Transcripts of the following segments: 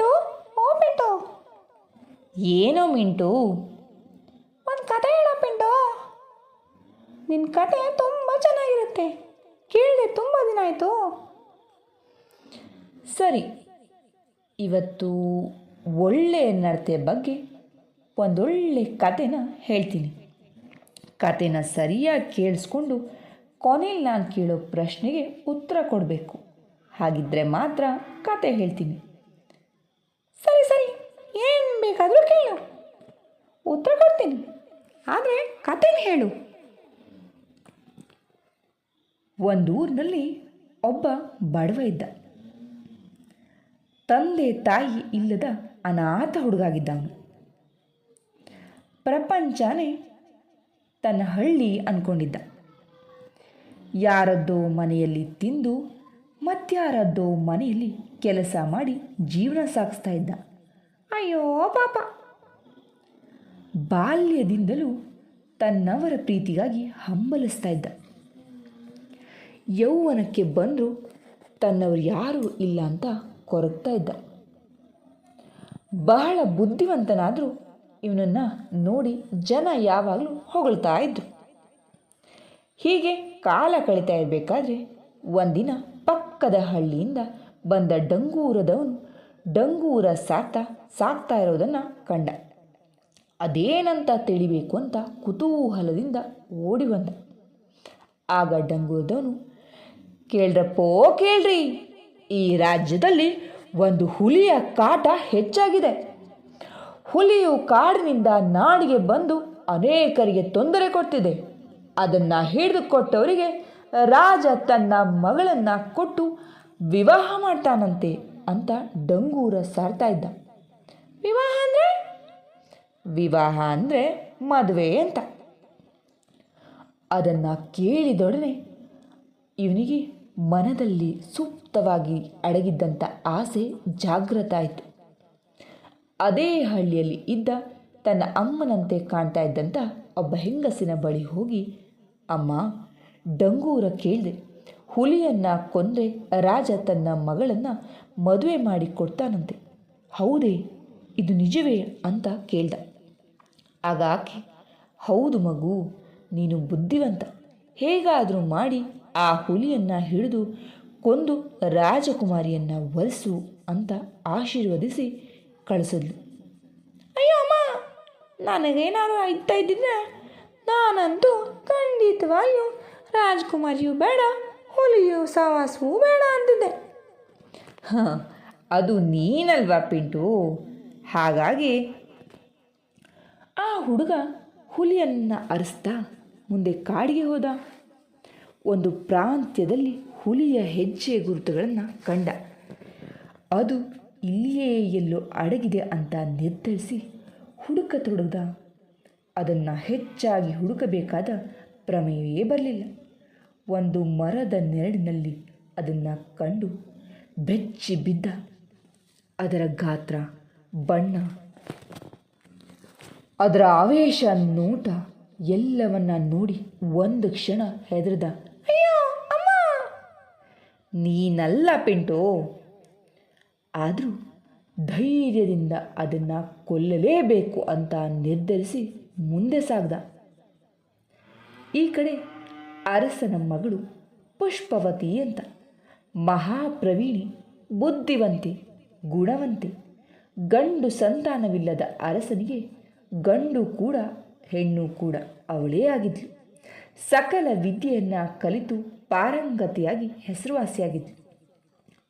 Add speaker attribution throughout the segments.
Speaker 1: ಪಿಂಟು ಓ ಮಿಂಟು.
Speaker 2: ಏನೋ ಮಿಂಟು?
Speaker 1: ಒಂದು ಕತೆ ಹೇಳೋ ಪಿಂಟು. ನಿನ್ನ ಕತೆ ತುಂಬ ಚೆನ್ನಾಗಿರುತ್ತೆ. ಕೇಳಿದೆ ತುಂಬ ದಿನ ಆಯಿತು.
Speaker 2: ಸರಿ ಇವತ್ತು ಒಳ್ಳೆಯ ನಡತೆ ಬಗ್ಗೆ ಒಂದೊಳ್ಳೆ ಕತೆನ ಹೇಳ್ತೀನಿ. ಕತೆನ ಸರಿಯಾಗಿ ಕೇಳಿಸ್ಕೊಂಡು ಕೊನೆಯಲ್ಲಿ ನಾನು ಕೇಳೋ ಪ್ರಶ್ನೆಗೆ ಉತ್ತರ ಕೊಡಬೇಕು. ಹಾಗಿದ್ದರೆ ಮಾತ್ರ ಕತೆ ಹೇಳ್ತೀನಿ
Speaker 1: ಸರಿ ಸರಿ ಏನು ಬೇಕಾದರೂ ಕೇಳು ಉತ್ತರ ಕೊಡ್ತೀನಿ. ಆದರೆ ಕತೆನ ಹೇಳು.
Speaker 2: ಒಂದು ಊರಿನಲ್ಲಿ ಒಬ್ಬ ಬಡವ ಇದ್ದ. ತಂದೆ ತಾಯಿ ಇಲ್ಲದ ಅನಾಥ ಹುಡುಗಾಗಿದ್ದವನು. ಪ್ರಪಂಚನೇ ತನ್ನ ಹಳ್ಳಿ ಅಂದ್ಕೊಂಡಿದ್ದ ಯಾರದ್ದೋ ಮನೆಯಲ್ಲಿ ತಿಂದು ಮತ್ತಾರದ್ದೋ ಮನೆಯಲ್ಲಿ ಕೆಲಸ ಮಾಡಿ ಜೀವನ ಸಾಗಿಸ್ತಾ ಇದ್ದ.
Speaker 1: ಅಯ್ಯೋ ಪಾಪ.
Speaker 2: ಬಾಲ್ಯದಿಂದಲೂ ತನ್ನವರ ಪ್ರೀತಿಗಾಗಿ ಹಂಬಲಿಸ್ತಾ ಇದ್ದ. ಯೌವನಕ್ಕೆ ಬಂದರೂ ತನ್ನವರು ಯಾರೂ ಇಲ್ಲ ಅಂತ ಕೊರಗ್ತಾ ಇದ್ದ. ಬಹಳ ಬುದ್ಧಿವಂತನಾದರೂ ಇವನನ್ನು ನೋಡಿ ಜನ ಯಾವಾಗಲೂ ಹೊಗಳ್ತಾ ಇದ್ರು. ಹೀಗೆ ಕಾಲ ಕಳೀತಾ ಇರಬೇಕಾದ್ರೆ ಒಂದಿನ ಪಕ್ಕದ ಹಳ್ಳಿಯಿಂದ ಬಂದ ಡಂಗೂರದವನು ಡಂಗೂರ ಸಾಕ್ತಾ ಸಾಕ್ತಾ ಇರೋದನ್ನು ಕಂಡ. ಅದೇನಂತ ತಿಳಿಬೇಕು ಅಂತ ಕುತೂಹಲದಿಂದ ಓಡಿ ಬಂದ. ಆಗ ಡಂಗೂರದವನು, ಕೇಳ್ರಪ್ಪೋ, ಕೇಳ್ರಿ. ಈ ರಾಜ್ಯದಲ್ಲಿ ಒಂದು ಹುಲಿಯ ಕಾಟ ಹೆಚ್ಚಾಗಿದೆ. ಹುಲಿಯು ಕಾಡಿನಿಂದ ನಾಡಿಗೆ ಬಂದು ಅನೇಕರಿಗೆ ತೊಂದರೆ ಕೊಡ್ತಿದೆ. ಅದನ್ನು ಹಿಡಿದುಕೊಟ್ಟವರಿಗೆ ರಾಜ ತನ್ನ ಮಗಳನ್ನು ಕೊಟ್ಟು ವಿವಾಹ ಮಾಡ್ತಾನಂತೆ ಅಂತ ಡಂಗೂರ ಸಾರ್ತಾ ಇದ್ದ.
Speaker 1: ವಿವಾಹ ಅಂದರೆ
Speaker 2: ವಿವಾಹ ಅಂದರೆ ಮದುವೆ ಅಂತ. ಅದನ್ನು ಕೇಳಿದೊಡನೆ ಇವನಿಗೆ ಮನದಲ್ಲಿ ಸೂಕ್ತವಾಗಿ ಅಡಗಿದ್ದಂಥ ಆಸೆ ಜಾಗೃತ ಆಯಿತು ಅದೇ ಹಳ್ಳಿಯಲ್ಲಿ ಇದ್ದ ತನ್ನ ಅಮ್ಮನಂತೆ ಕಾಣ್ತಾ ಇದ್ದಂಥ ಒಬ್ಬ ಹೆಂಗಸಿನ ಬಳಿ ಹೋಗಿ, ಅಮ್ಮ, ಡಂಗೂರ ಕೇಳಿದೆ. ಹುಲಿಯನ್ನು ಕೊಂದರೆ ರಾಜ ತನ್ನ ಮಗಳನ್ನು ಮದುವೆ ಮಾಡಿ ಕೊಡ್ತಾನಂತೆ ಹೌದೇ, ಇದು ನಿಜವೇ? ಅಂತ ಕೇಳ್ದ. ಆಗ ಹೌದು ಮಗು, ನೀನು ಬುದ್ಧಿವಂತ. ಹೇಗಾದರೂ ಮಾಡಿ, ಆ ಹುಲಿಯನ್ನು ಹಿಡಿದು ಕೊಂದು ರಾಜಕುಮಾರಿಯನ್ನು ಒಲಿಸು ಅಂತ ಆಶೀರ್ವದಿಸಿ ಕಳಿಸಿದ್ಲು.
Speaker 1: ಅಯ್ಯೋ ಅಮ್ಮ, ನನಗೇನಾದ್ರು ಆಯ್ತಾ ಇದ್ದಿದ್ರೆ ನಾನಂತೂ ಖಂಡಿತವಾಗಿಯೂ ರಾಜಕುಮಾರಿಯೂ ಬೇಡ, ಹುಲಿಯು ಸವಾಸವೂ ಬೇಡ ಅಂತಿದ್ದೆ.
Speaker 2: ಹಾಂ, ಅದು ನೀನಲ್ವಾ ಪಿಂಟು? ಹಾಗಾಗಿ ಆ ಹುಡುಗ ಹುಲಿಯನ್ನು ಅರಸ್ತಾ ಮುಂದೆ ಕಾಡಿಗೆ ಹೋದ. ಒಂದು ಪ್ರಾಂತ್ಯದಲ್ಲಿ ಹುಲಿಯ ಹೆಜ್ಜೆ ಗುರುತುಗಳನ್ನು ಕಂಡ. ಅದು ಇಲ್ಲಿಯೇ ಎಲ್ಲೋ ಅಡಗಿದೆ ಅಂತ ನಿರ್ಧರಿಸಿ ಹುಡುಕ ಹುಡುಕತೊಡಗ್ದ ಅದನ್ನು ಹೆಚ್ಚಾಗಿ ಹುಡುಕಬೇಕಾದ ಪ್ರಮೇಯವೇ ಬರಲಿಲ್ಲ. ಒಂದು ಮರದ ನೆರಳಿನಲ್ಲಿ ಅದನ್ನು ಕಂಡು ಬೆಚ್ಚಿ ಬಿದ್ದ. ಅದರ ಗಾತ್ರ ಬಣ್ಣ. ಅದರ ಆವೇಶ ನೋಟ ಎಲ್ಲವನ್ನ ನೋಡಿ ಒಂದು ಕ್ಷಣ ಹೆದರ್ದ,
Speaker 1: ಅಯ್ಯೋ, ಅಮ್ಮ!
Speaker 2: ನೀನಲ್ಲ ಪಿಂಟು! ಆದರೂ ಧೈರ್ಯದಿಂದ ಅದನ್ನು ಕೊಲ್ಲಲೇಬೇಕು ಅಂತ ನಿರ್ಧರಿಸಿ ಮುಂದೆ ಸಾಗ್ದ. ಈ ಕಡೆ ಅರಸನ ಮಗಳು ಪುಷ್ಪವತಿ ಅಂತ, ಮಹಾಪ್ರವೀಣಿ, ಬುದ್ಧಿವಂತೆ, ಗುಣವಂತೆ, ಗಂಡು ಸಂತಾನವಿಲ್ಲದ ಅರಸನಿಗೆ ಗಂಡು ಕೂಡ, ಹೆಣ್ಣು ಕೂಡ ಅವಳೇ ಆಗಿದ್ಲು. ಸಕಲ ವಿದ್ಯೆಯನ್ನು ಕಲಿತು ಪಾರಂಗತಿಯಾಗಿ ಹೆಸರುವಾಸಿಯಾಗಿದ್ಲು.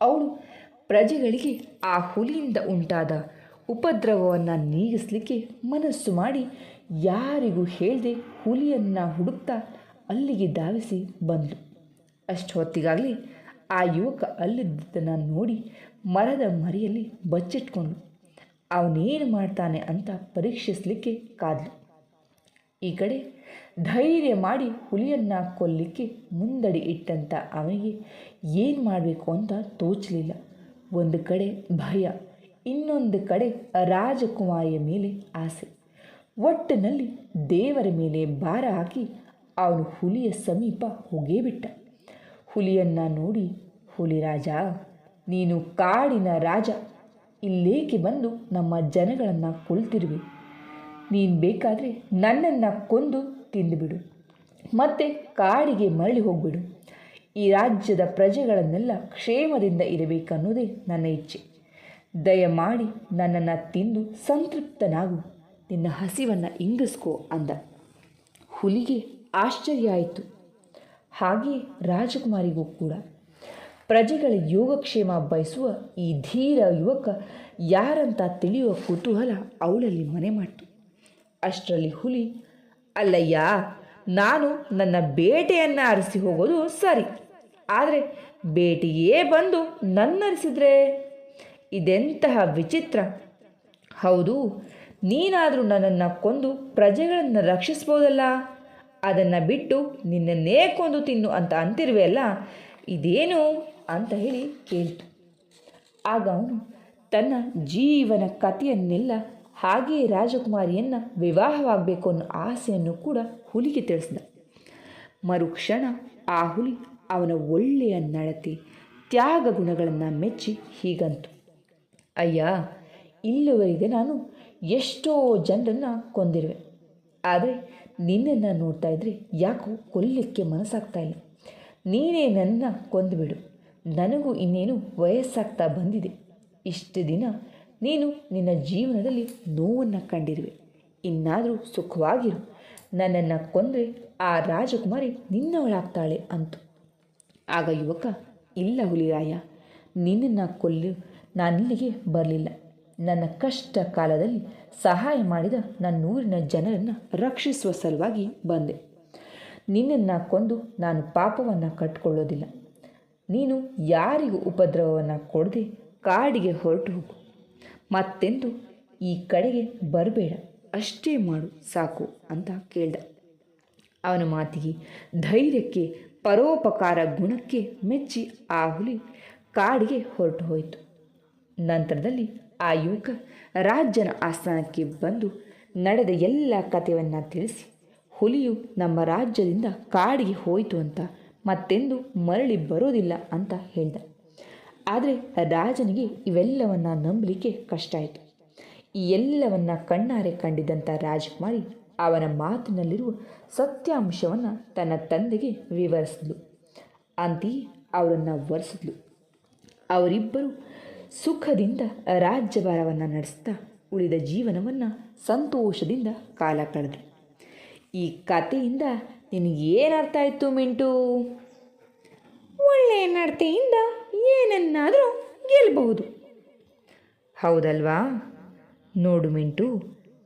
Speaker 2: ಅವಳು ಪ್ರಜೆಗಳಿಗೆ ಆ ಹುಲಿಯಿಂದ ಉಂಟಾದ ಉಪದ್ರವವನ್ನು ನೀಗಿಸಲಿಕ್ಕೆ ಮನಸ್ಸು ಮಾಡಿ ಯಾರಿಗೂ ಹೇಳದೆ ಹುಲಿಯನ್ನು ಹುಡುಕ್ತಾ ಅಲ್ಲಿಗೆ ಧಾವಿಸಿ ಬಂದಳು ಅಷ್ಟು ಹೊತ್ತಿಗಾಗಲಿ ಆ ಯುವಕ ಅಲ್ಲಿದ್ದನ್ನು ನೋಡಿ ಮರದ ಮರಿಯಲ್ಲಿ ಬಚ್ಚಿಟ್ಕೊಂಡು ಅವನೇನು ಮಾಡ್ತಾನೆ ಅಂತ ಪರೀಕ್ಷಿಸಲಿಕ್ಕೆ ಕಾದ್ಲು. ಈ ಕಡೆ ಧೈರ್ಯ ಮಾಡಿ ಹುಲಿಯನ್ನು ಕೊಲ್ಲಿಕ್ಕೆ ಮುಂದಡಿ ಇಟ್ಟಂತ ಅವನಿಗೆ ಏನು ಮಾಡಬೇಕು ಅಂತ ತೋಚಲಿಲ್ಲ. ಒಂದು ಕಡೆ ಭಯ, ಇನ್ನೊಂದು ಕಡೆ ರಾಜಕುಮಾರಿಯ ಮೇಲೆ ಆಸೆ. ಒಟ್ಟಿನಲ್ಲಿ ದೇವರ ಮೇಲೆ ಭಾರ ಹಾಕಿ ಅವನು ಹುಲಿಯ ಸಮೀಪ ಹೋಗೇ ಬಿಟ್ಟ ಹುಲಿಯನ್ನು ನೋಡಿ, ಹುಲಿ ರಾಜ, ನೀನು ಕಾಡಿನ ರಾಜ ಇಲ್ಲೇಕೆ ಬಂದು ನಮ್ಮ ಜನಗಳನ್ನು ಕೊಲ್ತಿರುವೆ? ನೀನು ಬೇಕಾದರೆ ನನ್ನನ್ನು ಕೊಂದು ತಿಂದುಬಿಡು. ಮತ್ತೆ ಕಾಡಿಗೆ ಮರಳಿ ಹೋಗ್ಬಿಡು. ಈ ರಾಜ್ಯದ ಪ್ರಜೆಗಳನ್ನೆಲ್ಲ ಕ್ಷೇಮದಿಂದ ಇರಬೇಕನ್ನೋದೇ ನನ್ನ ಇಚ್ಛೆ. ದಯಮಾಡಿ ನನ್ನನ್ನು ತಿಂದು ಸಂತೃಪ್ತನಾಗು. ನಿನ್ನ ಹಸಿವನ್ನು ಇಂಗಿಸ್ಕೋ ಅಂದ. ಹುಲಿಗೆ ಆಶ್ಚರ್ಯ ಆಯಿತು. ಹಾಗೆಯೇ ರಾಜಕುಮಾರಿಗೂ ಕೂಡ. ಪ್ರಜೆಗಳ ಯೋಗಕ್ಷೇಮ ಬಯಸುವ ಈ ಧೀರ ಯುವಕ ಯಾರಂತ ತಿಳಿಯುವ ಕುತೂಹಲ ಅವಳಲ್ಲಿ ಮನೆ ಮಾಡಿತು ಅಷ್ಟರಲ್ಲಿ ಹುಲಿ, ಅಲ್ಲಯ್ಯ, ನಾನು ನನ್ನ ಬೇಟೆಯನ್ನು ಅರಸಿ ಹೋಗೋದು ಸರಿ, ಆದರೆ ಬೇಟೆಯೇ ಬಂದು ನನ್ನರಿಸಿದ್ರೆ ಇದೆಂತಹ ವಿಚಿತ್ರ. ಹೌದು, ನೀನಾದರೂ ನನ್ನನ್ನು ಕೊಂದು ಪ್ರಜೆಗಳನ್ನು ರಕ್ಷಿಸ್ಬೋದಲ್ಲ, ಅದನ್ನು ಬಿಟ್ಟು ನಿನ್ನನ್ನೇ ಕೊಂದು ತಿನ್ನು ಅಂತ ಅಂತಿರುವೆ ಅಲ್ಲ ಇದೇನು ಅಂತ ಹೇಳಿ ಕೇಳ್ತು. ಆಗ ಅವನು ತನ್ನ ಜೀವನ ಕಥೆಯನ್ನೆಲ್ಲ ಹಾಗೆಯೇ ರಾಜಕುಮಾರಿಯನ್ನು ವಿವಾಹವಾಗಬೇಕು ಅನ್ನೋ ಆಸೆಯನ್ನು ಕೂಡ ಹುಲಿಗೆ ತಿಳಿಸ್ದ. ಮರುಕ್ಷಣ ಆ ಹುಲಿ ಅವನ ಒಳ್ಳೆಯ ನಡತೆ, ತ್ಯಾಗ ಗುಣಗಳನ್ನು ಮೆಚ್ಚಿ ಹೀಗಂತು. ಅಯ್ಯ, ಇಲ್ಲಿವರೆಗೆ ನಾನು ಎಷ್ಟೋ ಜನರನ್ನು ಕೊಂದಿರುವೆ. ಆದರೆ ನಿನ್ನನ್ನು ನೋಡ್ತಾ ಇದ್ರೆ ಯಾಕೋ ಕೊಲ್ಲಕ್ಕೆ ಮನಸ್ಸಾಗ್ತಾ ಇಲ್ಲ. ನೀನೇ ನನ್ನ ಕೊಂದುಬಿಡು. ನನಗೂ ಇನ್ನೇನು ವಯಸ್ಸಾಗ್ತಾ ಬಂದಿದೆ. ಇಷ್ಟು ದಿನ ನೀನು ನಿನ್ನ ಜೀವನದಲ್ಲಿ ನೋವನ್ನು ಕಂಡಿರುವೆ. ಇನ್ನಾದರೂ ಸುಖವಾಗಿರು. ನನ್ನನ್ನು ಕೊಂದರೆ ಆ ರಾಜಕುಮಾರಿ ನಿನ್ನವಳಾಗ್ತಾಳೆ ಅಂತು. ಆಗ ಯುವಕ, ಇಲ್ಲ ಹುಲಿರಾಯ, ನಿನ್ನನ್ನು ಕೊಲ್ಲು ನಾನಿಲ್ಲಿಗೆ ಬರಲಿಲ್ಲ. ನನ್ನ ಕಷ್ಟ ಕಾಲದಲ್ಲಿ ಸಹಾಯ ಮಾಡಿದ ನನ್ನೂರಿನ ಜನರನ್ನು ರಕ್ಷಿಸುವ ಸಲುವಾಗಿ ಬಂದೆ. ನಿನ್ನನ್ನು ಕೊಂದು ನಾನು ಪಾಪವನ್ನು ಕಟ್ಕೊಳ್ಳೋದಿಲ್ಲ. ನೀನು ಯಾರಿಗೂ ಉಪದ್ರವವನ್ನು ಕೊಡದೆ ಕಾಡಿಗೆ ಹೊರಟು ಹೋಗು. ಮತ್ತೆಂದು ಈ ಕಡೆಗೆ ಬರಬೇಡ. ಅಷ್ಟೇ ಮಾಡು, ಸಾಕು ಅಂತ ಕೇಳ್ದ. ಅವನ ಮಾತಿಗೆ ಧೈರ್ಯಕ್ಕೆ, ಪರೋಪಕಾರ ಗುಣಕ್ಕೆ ಮೆಚ್ಚಿ ಆ ಹುಲಿ ಕಾಡಿಗೆ ಹೊರಟು ಹೋಯಿತು. ನಂತರದಲ್ಲಿ ಆ ಯುವಕ ರಾಜ್ಯನ ಆಸ್ಥಾನಕ್ಕೆ ಬಂದು ನಡೆದ ಎಲ್ಲ ಕಥೆಯನ್ನು ತಿಳಿಸಿ ಹುಲಿಯು ನಮ್ಮ ರಾಜ್ಯದಿಂದ ಕಾಡಿಗೆ ಹೋಯಿತು ಅಂತ ಮತ್ತೆಂದು ಮರಳಿ ಬರೋದಿಲ್ಲ ಅಂತ ಹೇಳ್ದ. ಆದರೆ ರಾಜನಿಗೆ ಇವೆಲ್ಲವನ್ನು ನಂಬಲಿಕ್ಕೆ ಕಷ್ಟ ಆಯಿತು. ಈ ಎಲ್ಲವನ್ನ ಕಣ್ಣಾರೆ ಕಂಡಿದ್ದಂಥ ರಾಜಕುಮಾರಿ ಅವನ ಮಾತಿನಲ್ಲಿರುವ ಸತ್ಯಾಂಶವನ್ನು ತನ್ನ ತಂದೆಗೆ ವಿವರಿಸಿದ್ಲು. ಅಂತೆಯೇ ಅವರನ್ನು ವರ್ಸಿದ್ಲು. ಅವರಿಬ್ಬರು ಸುಖದಿಂದ ರಾಜ್ಯಭಾರವನ್ನು ನಡೆಸ್ತಾ ಉಳಿದ ಜೀವನವನ್ನು ಸಂತೋಷದಿಂದ ಕಾಲ ಕಳೆದರು. ಈ ಕಥೆಯಿಂದ ನಿನಗೇನರ್ಥ ಆಯಿತು ಮಿಂಟು?
Speaker 1: ಒಳ್ಳೆಯ ನಡತೆಯಿಂದ ಏನನ್ನಾದರೂ ಗೆಲ್ಲಬಹುದು
Speaker 2: ಹೌದಲ್ವಾ? ನೋಡು ಮಿಂಟು,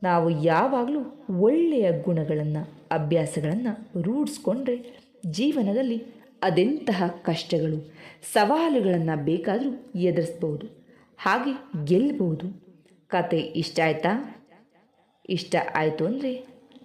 Speaker 2: ನಾವು ಯಾವಾಗಲೂ ಒಳ್ಳೆಯ ಗುಣಗಳನ್ನು, ಅಭ್ಯಾಸಗಳನ್ನು ರೂಢಿಸ್ಕೊಂಡ್ರೆ ಜೀವನದಲ್ಲಿ ಅದೆಂತಹ ಕಷ್ಟಗಳು, ಸವಾಲುಗಳನ್ನು ಬೇಕಾದರೂ ಎದುರಿಸ್ಬೋದು ಹಾಗೆ ಗೆಲ್ಲಬಹುದು ಕತೆ ಇಷ್ಟ ಆಯ್ತಾ? ಇಷ್ಟ ಆಯಿತು ಅಂದರೆ